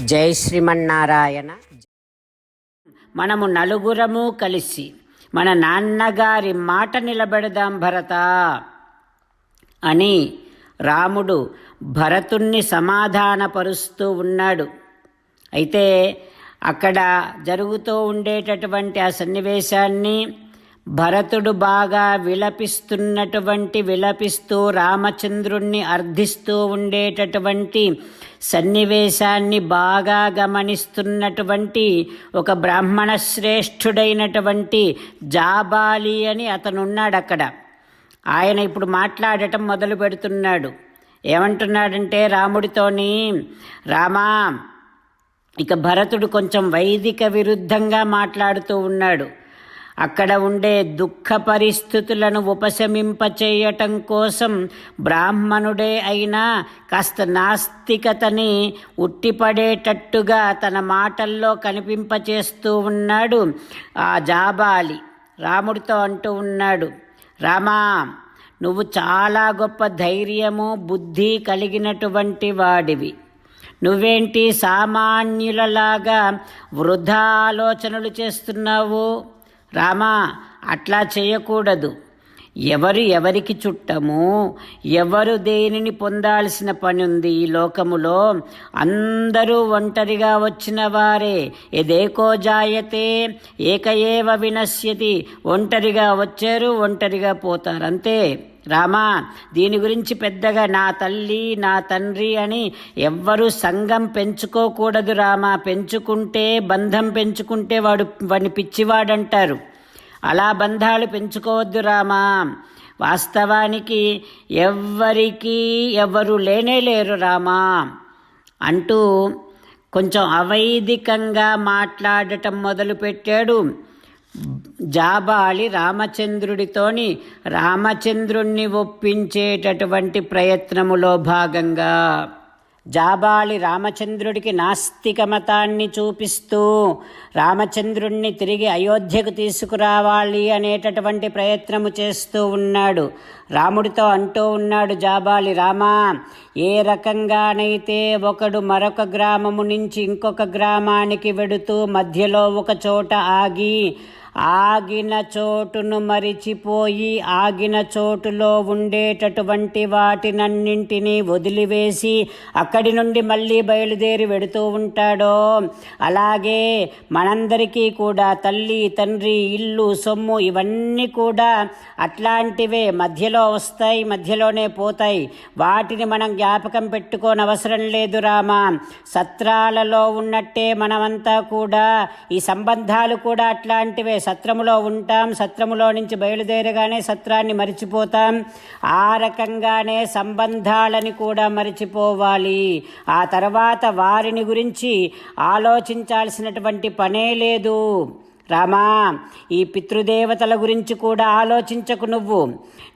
జై శ్రీమన్నారాయణ. మనము నలుగురము కలిసి మన నాన్నగారి మాట నిలబెడదాం భరత అని రాముడు భరతుణ్ణి సమాధానపరుస్తూ ఉన్నాడు. అయితే అక్కడ జరుగుతూ ఉండేటటువంటి ఆ సన్నివేశాన్ని భరతుడు బాగా విలపిస్తున్నటువంటి విలపిస్తూ రామచంద్రుణ్ణి అర్థిస్తూ ఉండేటటువంటి సన్నివేశాన్ని బాగా గమనిస్తున్నటువంటి ఒక బ్రాహ్మణ శ్రేష్ఠుడైనటువంటి జాబాలి అని అతనున్నాడు అక్కడ. ఆయన ఇప్పుడు మాట్లాడటం మొదలు పెడుతున్నాడు. ఏమంటున్నాడంటే రాముడితోని రామా ఇక భరతుడు కొంచెం వైదిక విరుద్ధంగా మాట్లాడుతూ ఉన్నాడు. అక్కడ ఉండే దుఃఖ పరిస్థితులను ఉపశమింపచేయటం కోసం బ్రాహ్మణుడే అయినా కాస్త నాస్తికతని ఉట్టిపడేటట్టుగా తన మాటల్లో కనిపింపచేస్తూ ఉన్నాడు. ఆ జాబాలి రాముడితో అంటూ ఉన్నాడు రామా నువ్వు చాలా గొప్ప ధైర్యము బుద్ధి కలిగినటువంటి వాడివి. నువ్వేంటి సామాన్యులలాగా వృధా ఆలోచనలు చేస్తున్నావు? రామా అట్లా చేయకూడదు. ఎవరు ఎవరికి చుట్టము ఎవరు దేనిని పొందాల్సిన పని ఉంది ఈ లోకములో? అందరూ ఒంటరిగా వచ్చిన వారే. ఎదేకో జాయతే ఏక ఏవ వినశ్యతి. ఒంటరిగా వచ్చారు ఒంటరిగా పోతారు అంతే రామా దీని గురించి పెద్దగా నా తల్లి నా తండ్రి అని ఎవ్వరూ సంఘం పెంచుకోకూడదు రామా. పెంచుకుంటే బంధం పెంచుకుంటే వాడు వాడిని పిచ్చివాడంటారు. అలా బంధాలు పెంచుకోవద్దు రామా. వాస్తవానికి ఎవ్వరికీ ఎవరు లేనే లేరు రామా. అంటూ కొంచెం అవైదికంగా మాట్లాడటం మొదలుపెట్టాడు. జాబాలి రామచంద్రుడితోని రామచంద్రుణ్ణి ఒప్పించేటటువంటి ప్రయత్నములో భాగంగా జాబాలి రామచంద్రుడికి నాస్తిక మతాన్ని చూపిస్తూ రామచంద్రుణ్ణి తిరిగి అయోధ్యకు తీసుకురావాలి అనేటటువంటి ప్రయత్నము చేస్తూ ఉన్నాడు. రాముడితో అంటూ ఉన్నాడు జాబాలి రామా ఏ రకంగానైతే ఒకడు మరొక గ్రామము నుంచి ఇంకొక గ్రామానికి వెడుతూ మధ్యలో ఒక చోట ఆగి ఆగిన చోటును మరిచిపోయి ఆగిన చోటులో ఉండేటటువంటి వాటినన్నింటినీ వదిలివేసి అక్కడి నుండి మళ్ళీ బయలుదేరి వెడుతూ ఉంటాడో. అలాగే మనందరికీ కూడా తల్లి తండ్రి ఇల్లు సొమ్ము ఇవన్నీ కూడా అట్లాంటివే మధ్యలో వస్తాయి మధ్యలోనే పోతాయి. వాటిని మనం జ్ఞాపకం పెట్టుకోని అవసరం లేదు రామా. సత్రాలలో ఉన్నట్టే మనమంతా కూడా ఈ సంబంధాలు కూడా అట్లాంటివే. సత్రములో ఉంటాం సత్రములో నుంచి బయలుదేరగానే సత్రాన్ని మరిచిపోతాం. ఆ రకంగానే సంబంధాలని కూడా మరిచిపోవాలి. ఆ తర్వాత వారిని గురించి ఆలోచించాల్సినటువంటి పనే లేదు. రామా ఈ పితృదేవతల గురించి కూడా ఆలోచించకు నువ్వు.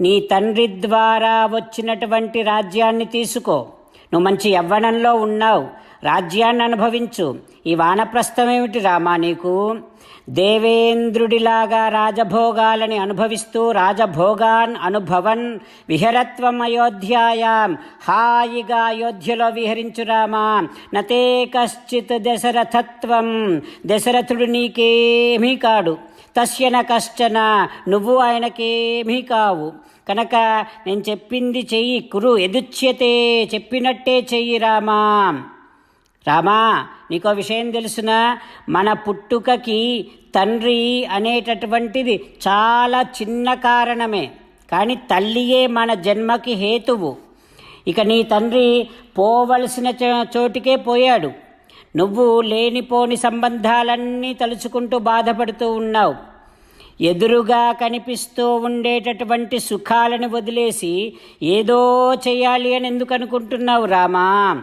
నీ తండ్రి ద్వారా వచ్చినటువంటి రాజ్యాన్ని తీసుకో. నువ్వు మంచి యవ్వనంలో ఉన్నావు. రాజ్యాన్ని అనుభవించు ఈ వానప్రస్థమేమిటి రామా నీకు? దేవేంద్రుడిలాగా రాజభోగాలని అనుభవిస్తూ రాజభోగాన్ అనుభవన్ విహరత్వం అయోధ్యాయాం. హాయిగా అయోధ్యలో విహరించు రామా. నతే కశ్చిత్ దశరథత్వం. దశరథుడు నీకేమీ కాడు. తస్యన కష్టన నువ్వు ఆయనకేమీ కావు. కనుక నేను చెప్పింది చెయ్యి కురు ఎదుచ్యతే చెప్పినట్టే చెయ్యి రామా. రామా నీకో విషయం తెలుసునా? మన పుట్టుకకి తండ్రి అనేటటువంటిది చాలా చిన్న కారణమే. కానీ తల్లియే మన జన్మకి హేతువు. ఇక నీ తండ్రి పోవలసిన చో- చోటికే పోయాడు. నువ్వు లేనిపోని సంబంధాలన్నీ తలుచుకుంటూ బాధపడుతూ ఉన్నావు. ఎదురుగా కనిపిస్తూ ఉండేటటువంటి సుఖాలను వదిలేసి ఏదో చేయాలి అని ఎందుకు అనుకుంటున్నావు రామా?